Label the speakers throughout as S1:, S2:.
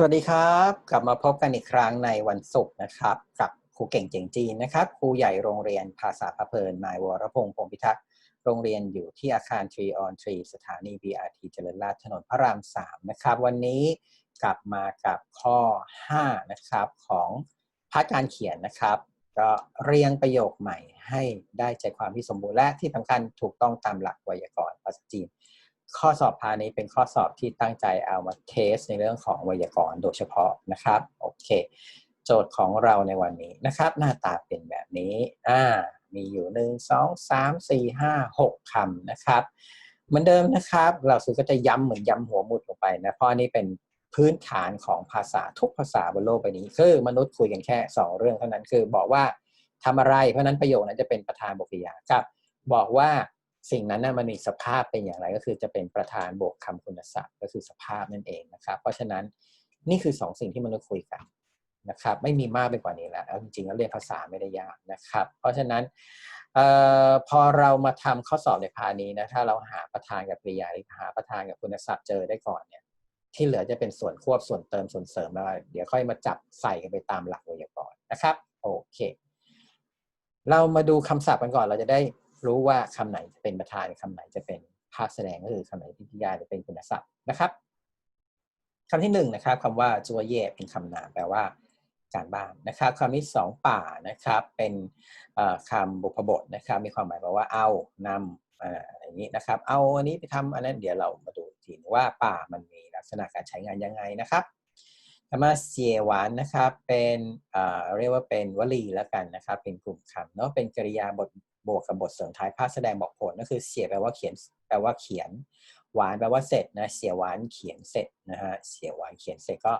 S1: สวัสดีครับ กลับมาพบกันอีกครั้งในวันศุกร์นะครับ กับครูเก่งเจ๋งจีนนะครับครูใหญ่โรงเรียนภาษาพะเพลินนายวรพงษ์พงพิทักษ์โรงเรียนอยู่ที่อาคาร Tree on Tree สถานี BRT เจริญราษฎร์ถนนพระราม 3 นะครับ วันนี้กลับมากับข้อ 5 นะครับ ของพาร์ทการเขียนนะครับ ก็เรียงประโยคใหม่ให้ได้ใจความที่สมบูรณ์และที่สำคัญถูกต้องตามหลักไวยากรณ์ภาษาจีน ข้อสอบพานี้เป็นข้อสอบที่ตั้งใจเอามาเทสในเรื่องของไวยากรณ์โดยเฉพาะนะครับโอเคโจทย์ของเราในวันนี้นะครับ หน้าตาเป็นแบบนี้อ่ามีอยู่หนึ่งสองสามสี่ห้าหกคำนะครับ เหมือนเดิมนะครับเราซื้อก็จะย้ำเหมือนย้ำหัวหมุดลงไปนะเพราะนี้เป็นพื้นฐานของภาษาทุกภาษาบนโลกใบนี้ คือมนุษย์คุยกันแค่ 2 เรื่องเท่านั้นคือ บอกว่าทำอะไร เพราะฉะนั้นประโยคนั้นจะเป็นประธานบทกริยากับ บอกว่า สิ่งนั้นนะมันมีสภาพเป็นอย่างไรก็คือจะเป็นประธานบวกคำคุณศัพท์ ก็คือสภาพนั่นเองนะครับ เพราะฉะนั้นนี่คือสองสิ่งที่มนุษย์คุยกันนะครับ ไม่มีมากไปกว่านี้แล้วเอาจริงๆแล้วเรียนภาษาไม่ได้ยากนะครับ เพราะฉะนั้นออพอเรามาทำข้อสอบในพานี้นะถ้าเราหาประธานกับกริยาหรือหาประธานกับคุณศัพท์เจอได้ก่อนเนี่ยที่เหลือจะเป็นส่วนควบส่วนเติมส่วนเสริมแล้วเดี๋ยวค่อยมาจับใส่กันไปตามหลักไวยากรณ์นะครับโอเค เรามาดูคำศัพท์กันก่อนเราจะได้ รู้ว่าคำไหนจะเป็นประธานคำไหนจะเป็นภาคแสดงก็คือคำไหนที่กริยาจะเป็นคุณศัพท์นะครับคำที่หนึ่งนะครับคำว่าจัวเย่เป็นคำนามแปลว่าการบ้านนะครับคำที่สองป่านะครับเป็นคำบุพบทนะครับ มีความหมายแปลว่าเอานำอะไรอย่างนี้นะครับ เอาอันนี้ไปทำอันนั้นเดี๋ยวเรามาดูทีว่าป่ามันมีลักษณะการใช้งานยังไงนะครับคำว่าเสียหวานนะครับเป็นเรียกว่าเป็นวลีแล้วกันนะครับ เป็นกลุ่มคำเนาะเป็นกริยาบท บวกกับบทสริมท้ายภาคแสดงบอกผลก็คือเสียแปลว่าเขียนแปลว่าเขียน หวานแปลว่าเสร็จนะเสียหวานเขียนเสร็จนะฮะเสียหวานเขียนเสร็จก็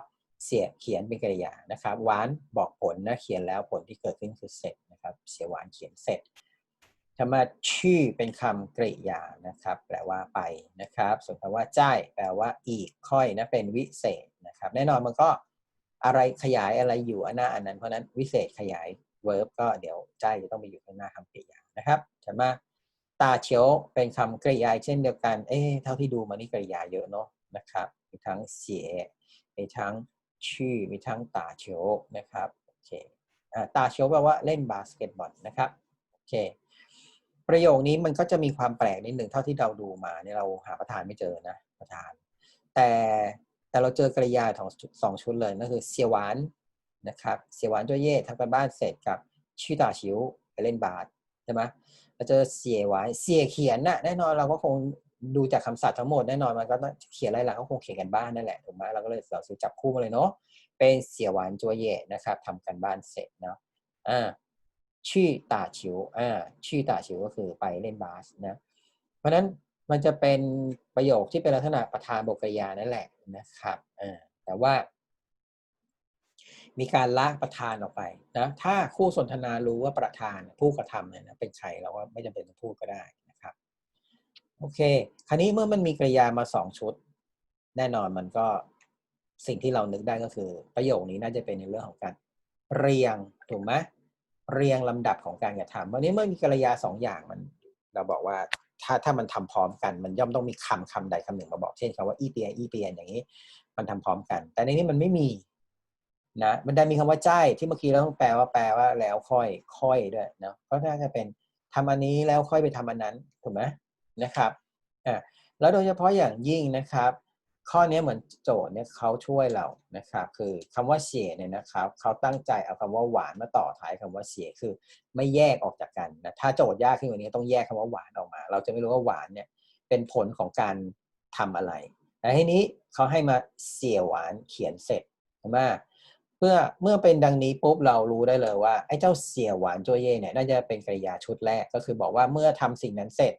S1: เสียเขียนเป็นกริยานะครับหวานบอกผลนะเขียนแล้วผลที่เกิดขึ้นคือเสร็จนะครับเสียหวานเขียนเสร็จคำว่าชื่อเป็นคำกริยานะครับ แปลว่าไปนะครับ ส่วนคำว่าจ่ายแปลว่าอีกค่อยนะเป็นวิเศษนะครับ แน่นอนมันก็อะไรขยายอะไรอยู่อันหน้าอันนั้นเพราะนั้นวิเศษขยาย เวิร์บก็เดี๋ยวใจ่จะต้องไปอยู่ข้างหน้าคำกริยานะครับใช่ไหมตาเฉียวเป็นคำกริยาเช่นเดียวกัน เอ๊เท่าที่ดูมานี่กริยาเยอะเนาะนะครับ มีทั้งเสีย มีทั้งชื่อ มีทั้งตาเฉียวนะครับ โอเคตาเฉียวแปลว่าเล่นบาสเกตบอลนะครับ โอเค ประโยคนี้มันก็จะมีความแปลกนิดหนึ่งเท่าที่เราดูมาเนี่ยเราหาประธานไม่เจอนะประธาน แต่แต่เราเจอกริยาของสองชุดเลยนั่นคือเสียหวาน นะครับเสียหวานตัวเย่ทำกันบ้านเสร็จกับชื่อตาชิวไปเล่นบาสใช่ไหมเราเจอเสียหวานเสียเขียนน่ะแน่นอนเราก็คงดูจากคำศัพท์ทั้งหมดแน่นอนมันก็ต้องเขียนอะไรหลังก็คงเขียนกันบ้านนั่นแหละถูกไหมเราก็เลยเราซื้อจับคู่มาเลยเนาะเป็นเสียหวานจัวเย่นะครับทำกันบ้านเสร็จเนาะอ่าชื่อตาชิวอ่าชื่อตาชิวก็คือไปเล่นบาสนะเพราะนั้นมันจะเป็นประโยคที่เป็นลักษณะประธานบทกริยานั่นแหละนะครับอ่าแต่ว่า มีการลากประธานออกไปนะถ้าคู่สนทนารู้ว่าประธานผู้กระทำเนี่ยนะเป็นใครเราก็ไม่จำเป็นต้องพูดก็ได้นะครับโอเค คราวนี้เมื่อมันมีกริยามาสองชุด แน่นอนมันก็สิ่งที่เรานึกได้ก็คือ ประโยคนี้น่าจะเป็นในเรื่องของการเรียงถูกไหมเรียงลำดับของการกระทำวันนี้เมื่อมีกริยาสองอย่างมัน เราบอกว่าถ้าถ้ามันทำพร้อมกันมันย่อมต้องมีคำคำใดคำหนึ่งมาบอกเช่นคำว่าอีเปียอีเปียอย่างนี้ มันทำพร้อมกัน แต่ในนี้มันไม่มี นะมันได้มีคำว่าใจที่เมื่อกี้เราต้องแปลว่าแปลว่าแล้วค่อยค่อยด้วยเนาะก็น่าจะเป็นทำอันนี้แล้วค่อยไปทำอันนั้นถูกไหมนะครับอ่าแล้วโดยเฉพาะอย่างยิ่งนะครับ ข้อนี้เหมือนโจทย์เนี่ยเขาช่วยเรานะครับ คือคำว่าเสียเนี่ยนะครับเขาตั้งใจเอาคำว่าหวานมาต่อท้ายคำว่าเสียคือ ไม่แยกออกจากกันนะถ้าโจทย์ยากขึ้นกว่านี้ต้องแยกคำว่าหวานออกมา เราจะไม่รู้ว่าหวานเนี่ยเป็นผลของการทำอะไรแต่ทีนี้เขาให้มาเสียหวานเขียนเสร็จใช่ไหม เมื่อเมื่อเป็นดังนี้ปุ๊บเรารู้ได้เลยว่าไอ้เจ้าเสียหวานจัวเย่เนี่ยน่าจะเป็นกริยาชุดแรกก็คือบอกว่าเมื่อทำสิ่งนั้นเสร็จ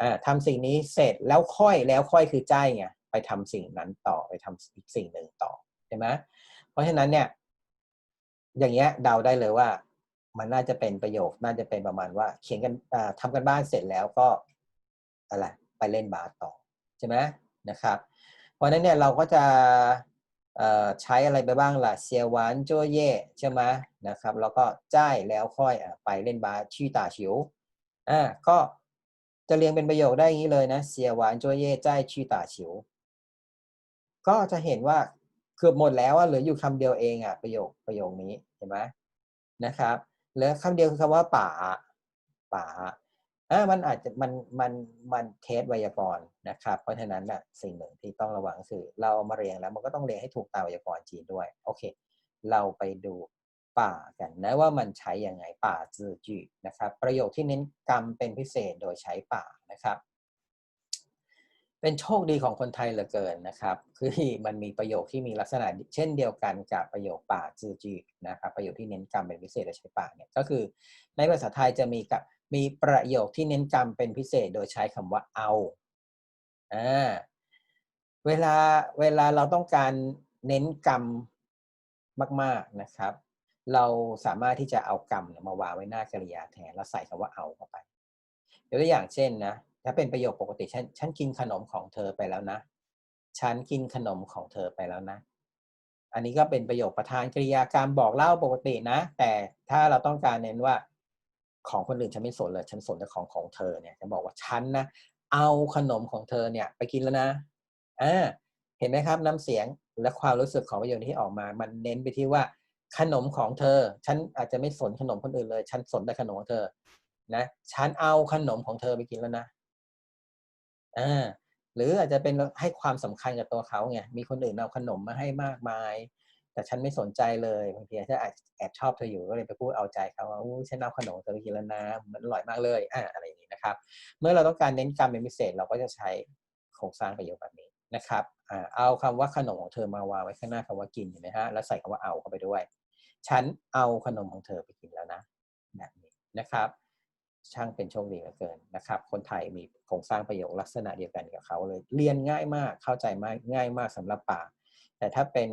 S1: อ่าทำสิ่งนี้เสร็จแล้วค่อยแล้วค่อยคือใจไงไปทำสิ่งนั้นต่อไปทำอีกสิ่งหนึ่งต่อใช่ไหมเพราะฉะนั้นเนี่ย อย่างเงี้ยเดาได้เลยว่า มันน่าจะเป็นประโยคน่าจะเป็นประมาณว่า เขียนกันทำกันบ้านเสร็จแล้วก็อะไรไปเล่นบาสต่อใช่ไหมนะครับ เพราะฉะนั้นเนี่ยเราก็จะ ใช้อะไรไปบ้างล่ะเสียหวานโจเย่ใช่ไหมนะครับ แล้วก็จ่ายแล้วค่อยไปเล่นบาสชื่ตาฉิวอ่าก็จะเรียงเป็นประโยคได้อย่างนี้เลยนะเสียหวานโจเย่จ่ายชื่ตาฉิว ก็จะเห็นว่าเกือบหมดแล้วอะเหลืออยู่คำเดียวเองอะประโยคประโยคนี้เห็นไหมนะครับเหลือคำเดียวคือคำว่าป่าป่า อ่ามันอาจจะมันมันมันเทสไวยากรณ์นะครับ เพราะฉะนั้นน่ะสิ่งหนึ่งที่ต้องระวังคือเราเอามาเรียงแล้วมันก็ต้องเรียงให้ถูกตามไวยากรณ์จีนด้วยโอเค เราไปดูป่ากันนะว่ามันใช้ยังไงป่าจือจีนะครับ ประโยคที่เน้นกรรมเป็นพิเศษโดยใช้ป่านะครับ เป็นโชคดีของคนไทยเหลือเกินนะครับ คือมันมีประโยคที่มีลักษณะเช่นเดียวกันกับประโยคป่าจือจีนะครับ ประโยคที่เน้นกรรมเป็นพิเศษโดยใช้ป่าเนี่ยก็คือ ในภาษาไทยจะมีกับ มีประโยคที่เน้นกรรมเป็นพิเศษโดยใช้คำว่าเอาอ่าเวลาเวลาเราต้องการเน้นกรรมมาก ๆนะครับ เราสามารถที่จะเอากรรมมาวางไว้หน้ากริยาแทนแล้วใส่คำว่าเอาเข้าไปยกตัวอย่างเช่นนะถ้าเป็นประโยคปกติฉันฉันกินขนมของเธอไปแล้วนะ ฉันกินขนมของเธอไปแล้วนะ อันนี้ก็เป็นประโยคประธานกริยากรรบอกเล่าปกตินะ แต่ถ้าเราต้องการเน้นว่า ของคนอื่นฉันไม่สนเลยฉันสนแต่ของของเธอเนี่ยจะบอกว่าฉันนะเอาขนมของเธอเนี่ย ไปกินแล้วนะอ่าเห็นไหมครับน้ำเสียงและความรู้สึกของประโยคที่ออกมา มันเน้นไปที่ว่าขนมของเธอ ฉันอาจจะไม่สนขนมคนอื่นเลย ฉันสนแต่ขนมของเธอ นะฉันเอาขนมของเธอไปกินแล้วนะอ่าหรืออาจจะเป็นให้ความสำคัญกับตัวเขาไงมีคนอื่นเอาขนมมาให้มากมาย แต่ฉันไม่สนใจเลยบางทีฉันอาจแอบชอบเธออยู่ก็เลยไปพูดเอาใจเขาว่าอู้ฉันเอาขนมเธอไปกินแล้วนะมันอร่อยมากเลยอ่าอะไรอย่างนี้นะครับ เมื่อเราต้องการเน้นกรรมเป็นพิเศษเราก็จะใช้โครงสร้างประโยคแบบนี้นะครับอ่าเอาคำว่าขนมของเธอมาวางไว้ข้างหน้าคำว่ากินเห็นไหมฮะแล้วใส่คำว่าเอาเข้าไปด้วย ฉันเอาขนมของเธอไปกินแล้วนะ แบบนี้นะครับ ช่างเป็นโชคดีเหลือเกินนะครับ คนไทยมีโครงสร้างประโยคลักษณะเดียวกันกับเขาเลย เรียนง่ายมากเข้าใจมากง่ายมากสำหรับป่าแต่ถ้าเป็น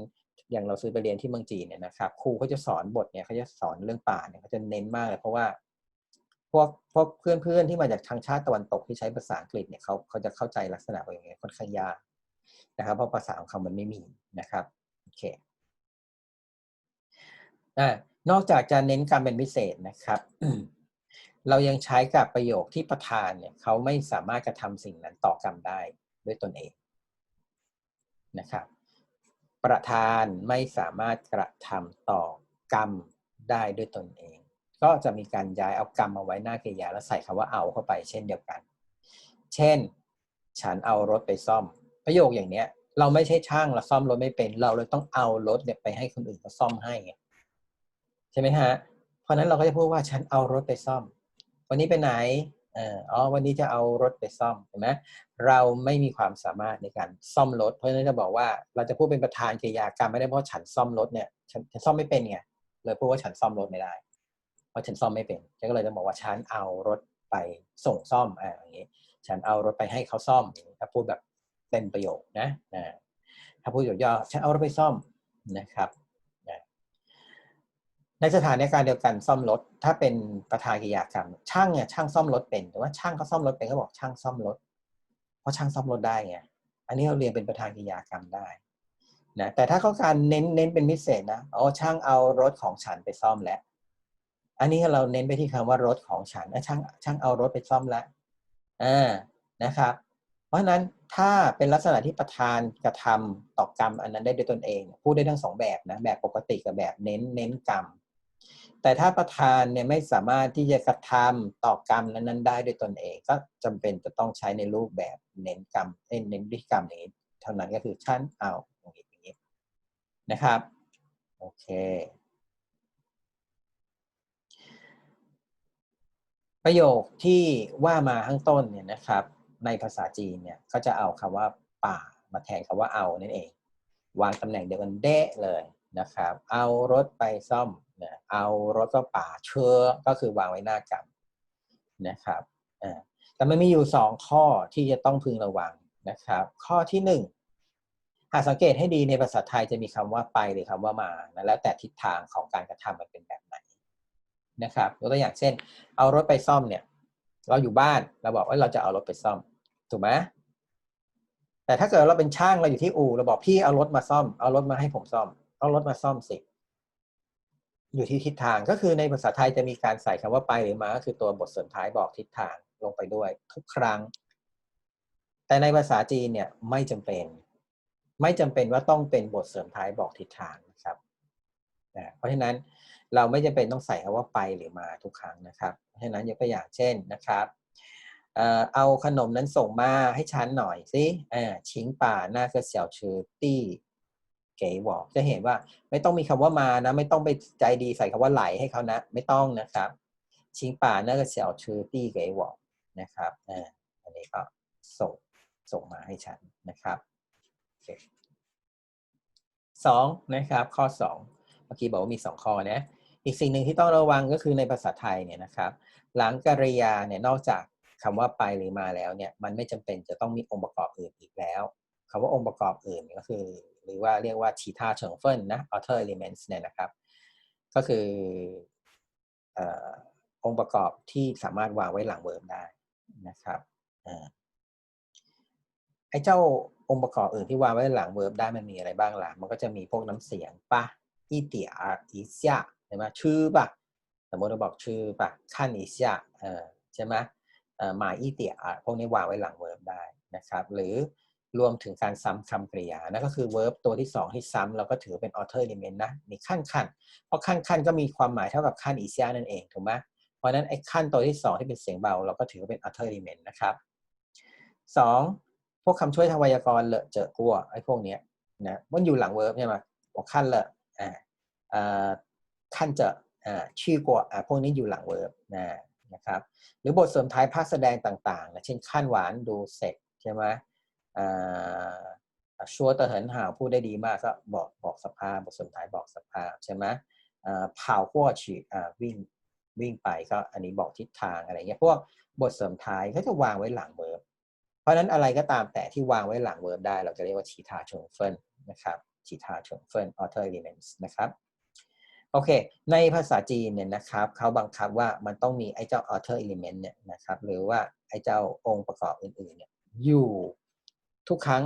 S1: อย่างเราซื้อไปเรียนที่เมืองจีนเนี่ยนะครับครูเขาจะสอนบทเนี่ยเขาจะสอนเรื่องป่าเนี่ยเขาจะเน้นมากเลยเพราะว่าพวกพวกเพื่อนๆที่มาจากทางชาติตะวันตกที่ใช้ภาษาอังกฤษเนี่ยเขาเขาจะเข้าใจลักษณะอย่างเงี้ยค่อนข้างยากนะครับ เพราะภาษาของเขามันไม่มีนะครับโอเคอ่านอกจากจะเน้นการเป็นพิเศษนะครับเรายังใช้กับประโยคที่ประธานเนี่ยเขาไม่สามารถกระทำสิ่งนั้นต่อกรรมได้ด้วยตนเองนะครับ ประธานไม่สามารถกระทำต่อกรรมได้ด้วยตนเอง ก็จะมีการย้ายเอากรรมมาไว้หน้ากริยาแล้วใส่คำว่าเอาเข้าไปเช่นเดียวกัน เช่น ฉันเอารถไปซ่อม ประโยคอย่างเนี้ย เราไม่ใช่ช่างเราซ่อมรถไม่เป็น เราเลยต้องเอารถเนี่ยไปให้คนอื่นเขาซ่อมให้ไงใช่ไหมฮะ เพราะนั้นเราก็จะพูดว่าฉันเอารถไปซ่อม วันนี้ไปไหน อ๋อวันนี้จะเอารถไปซ่อมเห็นไหมเราไม่มีความสามารถในการซ่อมรถ เพราะฉะนั้นจะบอกว่าเราจะพูดเป็นประธานกริยากรรมไม่ได้เพราะฉันซ่อมรถเนี่ยฉันฉันซ่อมไม่เป็นไงเลยพูดว่าฉันซ่อมรถไม่ได้ เพราะฉันซ่อมไม่เป็นฉันก็เลยจะบอกว่าฉันเอารถไปส่งซ่อมอ่าอย่างนี้ ฉันเอารถไปให้เขาซ่อมถ้าพูดแบบเต็มประโยคนะนะถ้าพูดย่อๆฉันเอารถไปซ่อมนะครับ ในสถานการณ์เดียวกันซ่อมรถ ถ้าเป็นประธานกิจกรรม ช่างเนี่ยช่างซ่อมรถเป็นแต่ว่าช่างเขาซ่อมรถเป็นเขาบอกช่างซ่อมรถ เพราะช่างซ่อมรถได้ไงอันนี้เราเรียนเป็นประธานกิจกรรมได้นะแต่ถ้าเขาการเน้นเน้นเป็นพิเศษนะอ๋อช่างเอารถของฉันไปซ่อมแล้ว อันนี้เราเน้นไปที่คำว่ารถของฉันนะช่างช่างเอารถไปซ่อมแล้วอ่านะครับ เพราะฉะนั้นถ้าเป็นลักษณะที่ประธานกระทำต่อกรรมอันนั้นได้ด้วยตนเอง พูดได้ทั้งสองแบบนะแบบปกติกับแบบเน้นเน้นกรรม แต่ถ้าประธานเนี่ยไม่สามารถที่จะกระทำต่อกรรมนั้นๆได้ด้วยตนเอง ก็จำเป็นจะต้องใช้ในรูปแบบเน้นกรรมเน้นพฤติกรรมนี้ เท่านั้นก็คือชั้นเอาอย่างนี้อย่างนี้นะครับโอเค ประโยคที่ว่ามาข้างต้นเนี่ยนะครับ ในภาษาจีนเนี่ยก็จะเอาคำว่าป่ามาแทนคำว่าเอานั่นเอง วางตำแหน่งเดียวกันเดะเลยนะครับ เอารถไปซ่อม นะเอารถก็ป่าเชื้อก็คือวางไว้หน้ากรรมนะครับแต่มันมีอยู่สองข้อที่จะต้องพึงระวังนะครับ ข้อที่หนึ่งหากสังเกตให้ดีในภาษาไทยจะมีคำว่าไปหรือคำว่ามานะแล้วแต่ทิศทางของการกระทำมันเป็นแบบไหนนะครับยกตัวอย่างเช่น เอารถไปซ่อมเนี่ย เราอยู่บ้านเราบอกว่าเราจะเอารถไปซ่อมถูกไหมแต่ถ้าเกิดเราเป็นช่างเราอยู่ที่อู่เราบอกพี่เอารถมาซ่อมเอารถมาให้ผมซ่อมเอารถมาซ่อมสิ อยู่ที่ทิศทางก็คือในภาษาไทยจะมีการใส่คำว่าไปหรือมาก็คือตัวบทเสริมท้ายบอกทิศทางลงไปด้วยทุกครั้ง แต่ในภาษาจีนเนี่ยไม่จำเป็น ไม่จำเป็นว่าต้องเป็นบทเสริมท้ายบอกทิศทางนะครับนะเพราะฉะนั้นเราไม่จำเป็นต้องใส่คำว่าไปหรือมาทุกครั้งนะครับ เพราะฉะนั้นยกตัวอย่างเช่นนะครับเอาขนมนั้นส่งมาให้ฉันหน่อยสิชิงป่าหน้าก็เสี่ยวชื่อตี้ เก๋บอกจะเห็นว่าไม่ต้องมีคำว่ามานะ ไม่ต้องไปใจดีใส่คำว่าไหลให้เขานะ ไม่ต้องนะครับชิงป่าน้าก็เสี่ยวชื่อตี้เก๋บอกนะครับเอออันนี้ก็ส่งส่งมาให้ฉันนะครับสองนะครับ ข้อสองเมื่อกี้บอกว่ามีสองข้อนะอีกสิ่งหนึ่งที่ต้องระวังก็คือในภาษาไทยเนี่ยนะครับ หลังกริยาเนี่ยนอกจากคำว่าไปหรือมาแล้วเนี่ยมันไม่จำเป็นจะต้องมีองค์ประกอบอื่นอีกแล้วคำว่าองค์ประกอบอื่นก็คือ หรือว่าเรียกว่าชีทาเฉิงเฟินนะ outer elements เนี่ยนะครับ ก็คืออองค์ประกอบที่สามารถวางไว้หลังเวิร์บได้นะครับอไอ้เจ้าองค์ประกอบอื่นที่วางไว้หลังเวิร์บได้มันมีอะไรบ้างล่ะ มันก็จะมีพวกน้ำเสียงปะอีเตียอีเซียใช่ไหมชื่อปะสมมติเราบอกชื่อปะขั้นอีเซียเออใช่ไหมเอ่อหมายอีเตียพวกนี้วางไว้หลังเวิร์บได้นะครับ หรือ รวมถึงการซ้ำคำกริยา นั่นก็คือเวิร์บตัวที่สองที่ซ้ำเราก็ถือเป็น author element นะ มีขั้นขั้น เพราะขั้นขั้นก็มีความหมายเท่ากับขั้นอีเซียนั่นเอง ถูกไหมเพราะนั้นไอ้ขั้นตัวที่สองที่เป็นเสียงเบา เราก็ถือว่าเป็น author element นะครับสองพวกคำช่วยทางไวยากรณ์เลอะเจอะกลัวไอ้พวกเนี้ยนะมันอยู่หลังเวิร์บใช่ไหมบอกขั้นเลอะอ่าขั้นเจอะอ่าชื่อกลัวอ่าพวกนี้อยู่หลังเวิร์บนะนะครับ หรือบทเสริมท้ายภาคแสดงต่างๆนะเช่นขั้นหวานดูเสร็จใช่ไหม ชัวเตอร์เหินหาวพูดได้ดีมากก็บอกบอกสภาพบทสริมท้ายบอกสภาพใช่ไหมเผาขั้วฉี่วิ่งวิ่งไปก็อันนี้บอกทิศทางอะไรเงี้ยพวกบทเสริมท้ายก็จะวางไว้หลังเวิร์บเพราะนั้นอะไรก็ตามแต่ที่วางไว้หลังเวิร์บได้ เราจะเรียกว่าชีทาชงเฟินนะครับชีทาชงเฟิน author elements นะครับโอเค ในภาษาจีนเนี่ยนะครับเขาบังคับว่ามันต้องมีไอ้เจ้า author element เนี่ยนะครับหรือว่าไอ้เจ้าองค์ประกอบอื่นๆเนี่ยอยู่ ทุกครั้ง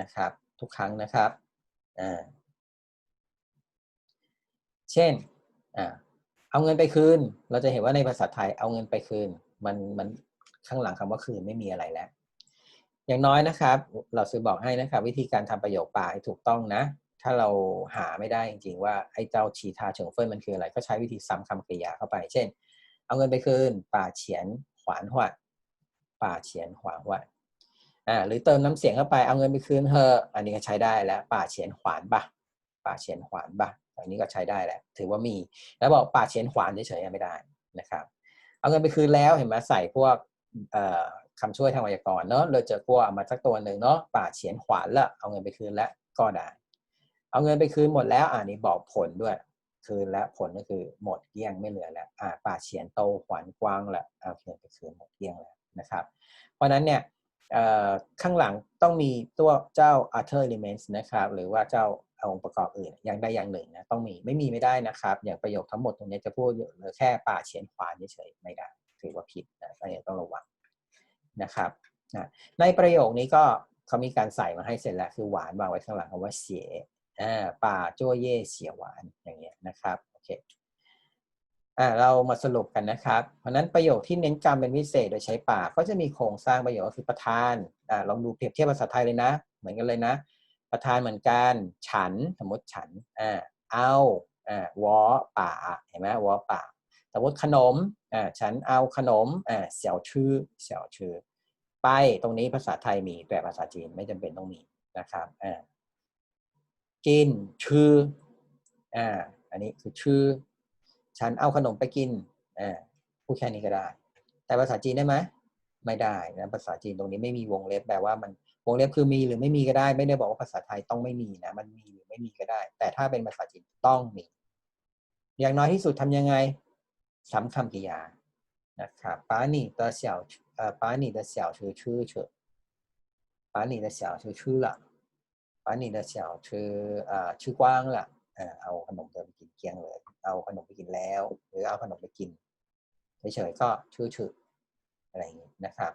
S1: นะครับ ทุกครั้งนะครับเช่นอเอาเงินไปคืน เราจะเห็นว่าในภาษาไทยเอาเงินไปคืน มันมันข้างหลังคำว่าคืนไม่มีอะไรแล้ว อย่างน้อยนะครับ เราซื้อบอกให้นะครับ วิธีการทำประโยคป่าให้ถูกต้องนะ ถ้าเราหาไม่ได้จริง ๆ ว่าไอ้เจ้าชีทาเฉิงเฟินมันคืออะไร ก็ใช้วิธีซ้ำคำกริยาเข้าไป เช่น เอาเงินไปคืน ป่าเฉียนขวานหวัดป่าเฉียนขวานหวัด อ่าหรือเติมน้ำเสียงเข้าไปเอาเงินไปคืนเธออันนี้ก็ใช้ได้แล้ว ป่าเฉียนขวานปะป่าเฉียนขวานปะอันนี้ก็ใช้ได้แหละถือว่ามี แล้วบอกป่าเฉียนขวานเฉยๆไม่ได้นะครับ เอาเงินไปคืนแล้วเห็นไหมใส่พวกคำช่วยทางไวยากรณ์เนาะเราเจอกลัวมาสักตัวหนึ่งเนาะป่าเฉียนขวานละเอาเงินไปคืนแล้วก็ได้ เอาเงินไปคืนหมดแล้วอ่านี้บอกผลด้วยคืนแล้วผลก็คือหมดเกลี้ยงไม่เหลือแล้วอ่าป่าเฉียนโตขวานกว้างละเอาเงินไปคืนหมดเกลี้ยงแล้วนะครับ เพราะนั้นเนี่ย ข้างหลังต้องมีตัวเจ้า other elements นะครับ หรือว่าเจ้าองค์ประกอบอื่นอย่างใดอย่างหนึ่งนะต้องมีไม่มีไม่ได้นะครับ อย่างประโยคทั้งหมดตรงนี้จะพูดหลือแค่ป่าเฉียนขวานเฉยๆไม่ได้ถือว่าผิดนะก็ยังต้องระวังนะครับในประโยคนี้ก็เขามีการใส่มาให้เสร็จแล้วคือหวานวางไว้ข้างหลังคำว่าเสียป่าจ้วเย่เสียหวานอย่างเงี้ยนะครับโอเค อ่าเรามาสรุปกันนะครับ เพราะนั้นประโยคที่เน้นกรรมเป็นพิเศษโดยใช้ปากก็จะมีโครงสร้างประโยคก็คือประธานอ่าลองดูเปรียบเทียบภาษาไทยเลยนะ เหมือนกันเลยนะ ประธานเหมือนกัน ฉันสมมติฉันอ่าเอาอ่าวอป่าเห็นไหมวอป่าสมมติขนมอ่าฉันเอาขนมอ่าเสี่ยวชื่อเสี่ยวชื่อไปตรงนี้ภาษาไทยมีแต่ภาษาจีนไม่จำเป็นต้องมีนะครับอ่ากินชื่ออ่าอันนี้คือชื่อ ฉันเอาขนมไปกินอ่าพูดแค่นี้ก็ได้ แต่ภาษาจีนได้ไหมไม่ได้นะภาษาจีนตรงนี้ไม่มีวงเล็บแปลว่ามันวงเล็บคือมีหรือไม่มีก็ได้ ไม่ได้บอกว่าภาษาไทยต้องไม่มีนะ มันมีหรือไม่มีก็ได้ แต่ถ้าเป็นภาษาจีนต้องมี อย่างน้อยที่สุดทำยังไงซ้ำคำกริยานะครับ把你的小呃把你的小吃吃吃把你的小吃吃了把你的小吃呃吃光了เออเอาขนมเดิมไปกินเกียงเลย เอาขนมไปกินแล้ว หรือเอาขนมไปกินเฉยๆก็ชื่อชื่ออะไรอย่างนี้นะครับ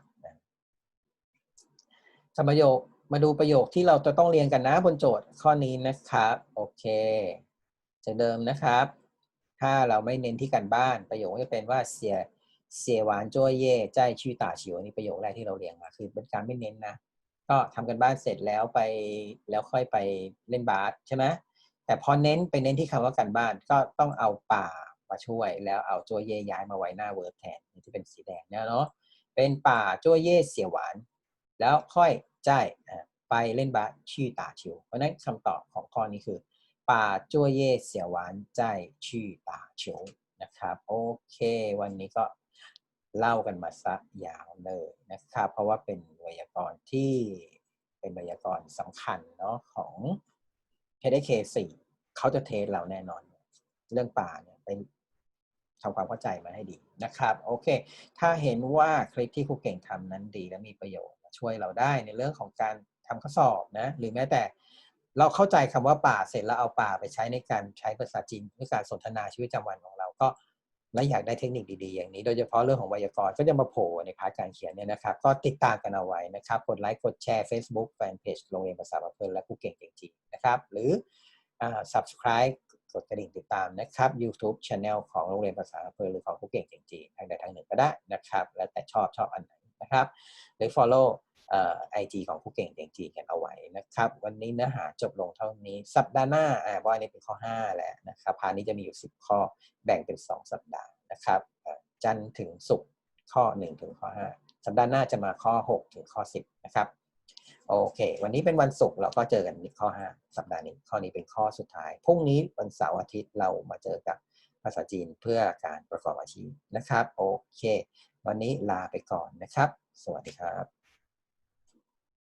S1: คำประโยคมาดูประโยคที่เราจะต้องเรียนกันนะบนโจทย์ข้อนี้นะครับโอเคจากเดิมนะครับ ถ้าเราไม่เน้นที่การบ้านประโยคจะเป็นว่าเสียเสียหวานจ้วยเย่ใจชื่อตาชิวนี่ประโยคแรกที่เราเรียนมาคือเป็นการไม่เน้นนะ ก็ทำกันบ้านเสร็จแล้วไปแล้วค่อยไปเล่นบาสใช่ไหม แต่พอเน้นไปเน้นที่คำว่าการบ้านก็ต้องเอาป่ามาช่วย แล้วเอาจัวเย่ย้ายมาไว้หน้าเวิร์ดแทนที่เป็นสีแดงเนี่ยเนาะเป็นป่าจัวเย่เสียหวาน แล้วค่อยจ่ายไปเล่นบาสชื่อตาชิว เพราะนั้นคำตอบของข้อนี้คือ ป่าจัวเย่เสียหวานใจชื่อตาเฉียวนะครับโอเค วันนี้ก็เล่ากันมาซะยาวเลยนะครับ เพราะว่าเป็นไวยากรณ์ที่เป็นไวยากรณ์สำคัญเนาะของ HDK 4 เขาจะเทสเราแน่นอน เรื่องป่าเนี่ยเป็นทำความเข้าใจมาให้ดีนะครับ โอเค ถ้าเห็นว่าคลิปที่ครูเก่งทำนั้นดีและมีประโยชน์ช่วยเราได้ในเรื่องของการทำข้อสอบนะ หรือแม้แต่เราเข้าใจคำว่าป่าเสร็จแล้วเอาป่าไปใช้ในการใช้ภาษาจีนในการสนทนาชีวิตประจำวันของเราก็และอยากได้เทคนิคดีๆ อย่างนี้ โดยเฉพาะเรื่องของไวยากรณ์ก็จะมาโผล่ในพาร์ทการเขียนเนี่ยนะครับ ก็ติดตามกันเอาไว้นะครับ กดไลค์ กดแชร์ Facebook Fanpage โรงเรียนภาษาเพลินและผู้เก่งจริงๆนะครับ หรือ subscribe กดกระดิ่งติดตามนะครับ YouTube Channel ของโรงเรียนภาษาเพลินหรือของผู้เก่งจริงๆทางใดทางหนึ่งก็ได้นะครับ แล้วแต่ชอบชอบอันไหนนะครับ หรือ follow ไอจีของผู้เก่งเด็กจีกันเอาไว้นะครับ วันนี้เนื้อหาจบลงเท่านี้ สัปดาห์หน้าอ่าว่านี้เป็นข้อ 5 แล้วนะครับพาร์ทนี้จะมีอยู่ 10 ข้อแบ่งเป็น 2 สัปดาห์นะครับจันทร์ถึงศุกร์ข้อ 1 ถึงข้อ 5 สัปดาห์หน้าจะมาข้อ 6 ถึงข้อ 10 นะครับ โอเค วันนี้เป็นวันศุกร์เราก็เจอกันข้อ 5 สัปดาห์นี้ ข้อนี้เป็นข้อสุดท้าย พรุ่งนี้วันเสาร์อาทิตย์เรามาเจอกับภาษาจีนเพื่อการประกอบอาชีพนะครับ โอเค วันนี้ลาไปก่อนนะครับ สวัสดีครับ